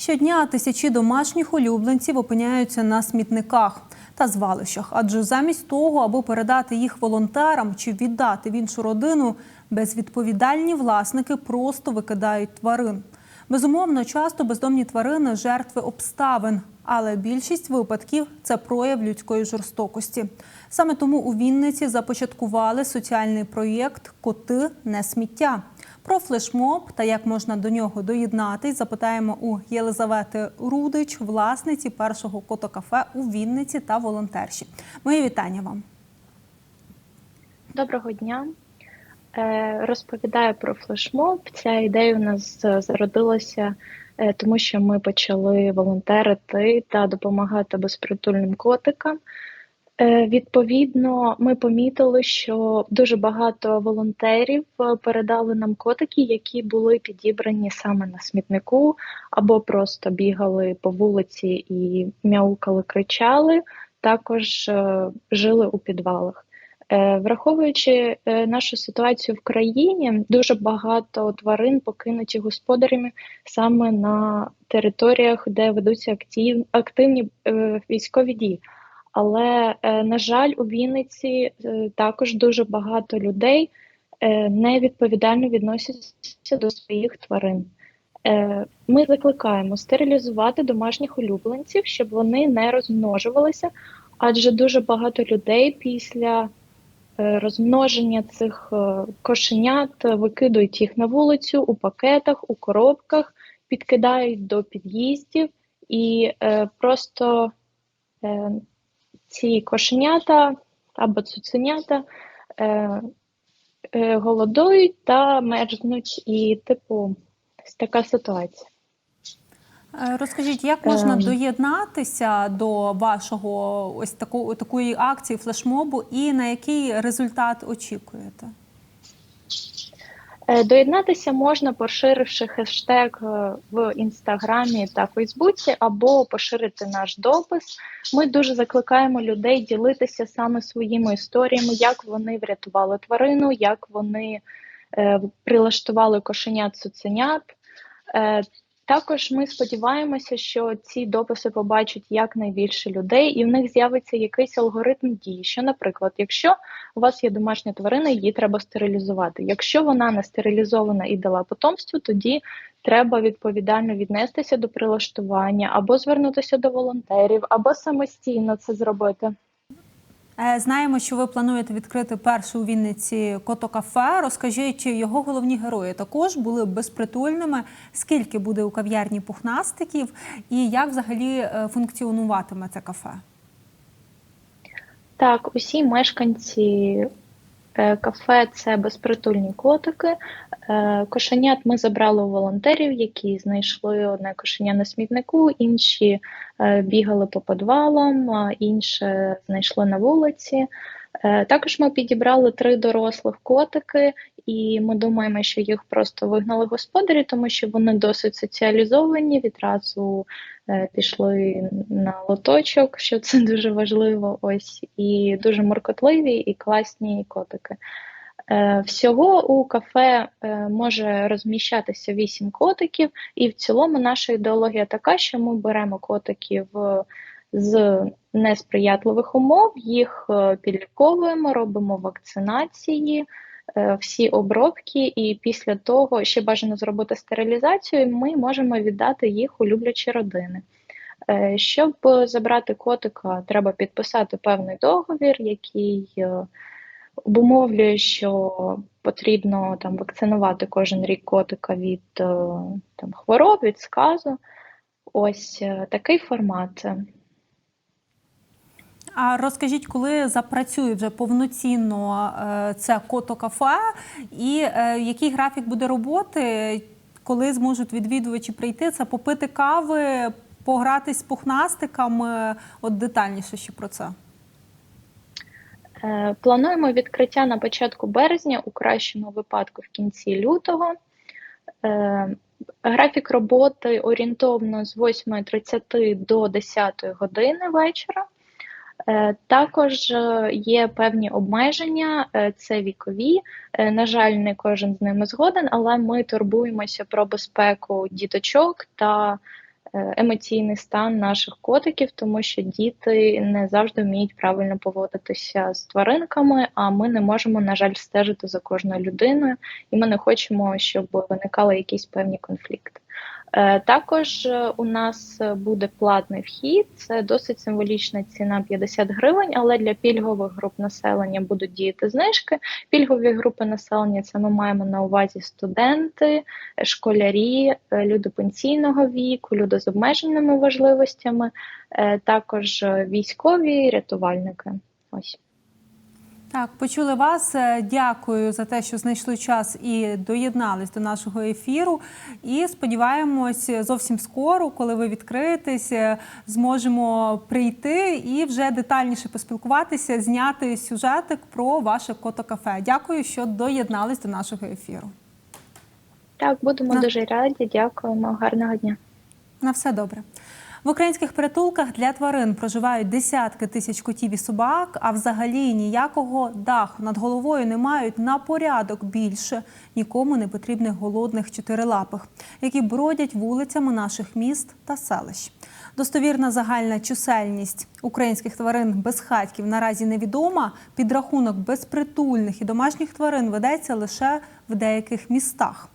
Щодня тисячі домашніх улюбленців опиняються на смітниках та звалищах, адже замість того, аби передати їх волонтерам чи віддати в іншу родину, безвідповідальні власники просто викидають тварин. Безумовно, часто бездомні тварини жертви обставин, але більшість випадків це прояв людської жорстокості. Саме тому у Вінниці започаткували соціальний проєкт Коти не сміття. Про флешмоб та як можна до нього доєднатись, запитаємо у Єлизавети Рудич, власниці першого котокафе у Вінниці та волонтерші. Мої вітання вам. Доброго дня. Е, Розповідаю про флешмоб. Ця ідея у нас е, зародилася, е, тому що ми почали волонтерити та допомагати безпритульним котикам. Е, Відповідно, ми помітили, що дуже багато волонтерів е, передали нам котики, які були підібрані саме на смітнику, або просто бігали по вулиці і мяукали, кричали. Також е, жили у підвалах. Враховуючи нашу ситуацію в країні, дуже багато тварин покинуті господарями саме на територіях, де ведуться активні військові дії. Але, е, на жаль, у Вінниці е, також дуже багато людей е, невідповідально відносяться до своїх тварин. Ми закликаємо стерилізувати домашніх улюбленців, щоб вони не розмножувалися, адже дуже багато людей після розмноження цих кошенят викидують їх на вулицю у пакетах, у коробках, підкидають до під'їздів і просто ці кошенята або цуценята е, е, голодують та мерзнуть, і, типу, ось така ситуація. Е, Розкажіть, як можна Ем. доєднатися до вашого ось таку, такої акції флешмобу і на який результат очікуєте? Е, Доєднатися можна, поширивши хештег е, в інстаграмі та Фейсбуці, або поширити наш допис. Ми дуже закликаємо людей ділитися саме своїми історіями, як вони врятували тварину, як вони е, прилаштували кошенят цуценят. Е, також ми сподіваємося, що ці дописи побачать якнайбільше людей, і в них з'явиться якийсь алгоритм дії. Що, наприклад, якщо у вас є домашня тварина, її треба стерилізувати. Якщо вона не стерилізована і дала потомство, тоді треба відповідально віднестися до прилаштування або звернутися до волонтерів, або самостійно це зробити. Е, Знаємо, що ви плануєте відкрити перше у Вінниці котокафе. Розкажіть, його головні герої також були безпритульними. Скільки буде у кав'ярні пухнастиків, і як взагалі е, функціонуватиме це кафе? Так, усі мешканці кафе це безпритульні котики. Е, Кошенят ми забрали у волонтерів, які знайшли одне кошеня на смітнику, інші е, бігали по підвалам, інше знайшли на вулиці. Е, Також ми підібрали три дорослих котики, і ми думаємо, що їх просто вигнали господарі, тому що вони досить соціалізовані, відразу е, пішли на лоточок, що це дуже важливо. Ось і дуже муркотливі і класні котики. Е, Всього у кафе е, може розміщатися 8 котиків, і в цілому наша ідеологія така, що ми беремо котиків е, з несприятливих умов, їх е, підліковуємо, робимо вакцинації, всі обробки, і після того ще бажано зробити стерилізацію. Ми можемо віддати їх у люблячі родини. Е, Щоб забрати котика, треба підписати певний договір, який е, обумовлює, що потрібно там вакцинувати кожен рік котика від е, там хвороб, від сказу. Ось е, такий формат. А розкажіть, коли запрацює вже повноцінно е, це котокафе, і е, який графік буде роботи, коли зможуть відвідувачі прийти, це попити кави, погратись з пухнастиками? От детальніше ще про це. Е, Плануємо відкриття на початку березня, у кращому випадку в кінці лютого. Е, Графік роботи орієнтовно з 8.30 до 10 години вечора. Е, Також е, є певні обмеження, е, це вікові. На жаль, не кожен з ними згоден, але ми турбуємося про безпеку діточок та емоційний стан наших котиків, тому що діти не завжди вміють правильно поводитися з тваринками, а ми не можемо, на жаль, стежити за кожною людиною, і ми не хочемо, щоб виникали якісь певні конфлікти. Е, Також е, у нас буде платний вхід, це досить символічна ціна 50 гривень, але для пільгових груп населення будуть діяти знижки. Пільгові групи населення це ми маємо на увазі студенти, школярі, е, люди пенсійного віку, люди з обмеженими важливостями, також військові, рятувальники. Ось. Так, почули вас. Е, Дякую за те, що знайшли час і доєднались до нашого ефіру. І сподіваємось, зовсім скоро, коли ви відкриєтесь, е, зможемо прийти і вже детальніше поспілкуватися, зняти сюжетик про ваше кото-кафе. Дякую, що доєднались до нашого ефіру. Так, будемо На- дуже раді. Дякуємо. Гарного дня. На все добре. В українських притулках для тварин проживають десятки тисяч котів і собак, а взагалі ніякого даху над головою не мають на порядок більше нікому не потрібних голодних чотирилапих, які бродять вулицями наших міст та селищ. Достовірна загальна чисельність українських тварин безхатьків наразі невідома. Підрахунок безпритульних і домашніх тварин ведеться лише в деяких містах.